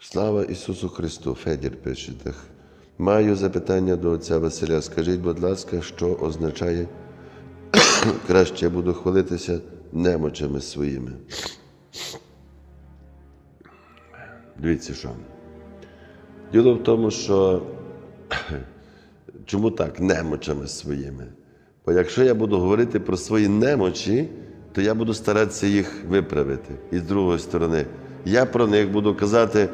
Слава Ісусу Христу! Федір пише так. Маю запитання до отця Василя. Скажіть, будь ласка, що означає краще буду хвалитися немочами своїми. Дивіться що. Діло в тому, що чому так, немочами своїми? Бо якщо я буду говорити про свої немочі, то я буду старатися їх виправити. І з другої сторони, я про них буду казати,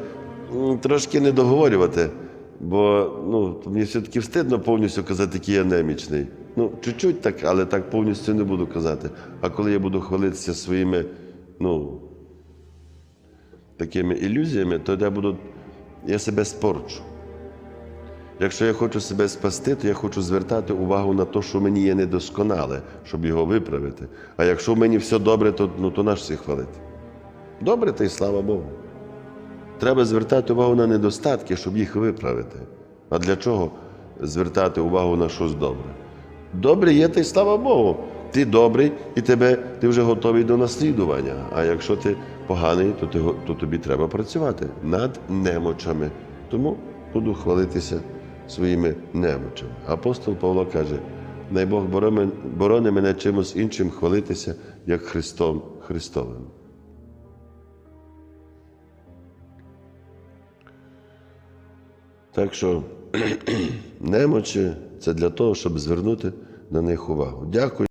трошки не договорювати, бо ну, мені все-таки встидно повністю казати, який я немічний. Ну, чуть-чуть так, але так повністю не буду казати. А коли я буду хвалитися своїми, ну, такими ілюзіями, то я буду, я себе спорчу. Якщо я хочу себе спасти, то я хочу звертати увагу на те, що мені є недосконале, щоб його виправити. А якщо в мені все добре, то, ну, то наш всіх хвалити. Добре, та й слава Богу. Треба звертати увагу на недостатки, щоб їх виправити. А для чого звертати увагу на щось добре? Добре є, та й слава Богу. Ти добрий і тебе, ти вже готовий до наслідування. А якщо ти поганий, то, ти, то тобі треба працювати над немочами. Тому буду хвалитися своїми немочами. Апостол Павло каже: най Бог борони, мене чимось іншим хвалитися, як Христом Христовим. Так що немочі це для того, щоб звернути на них увагу. Дякую.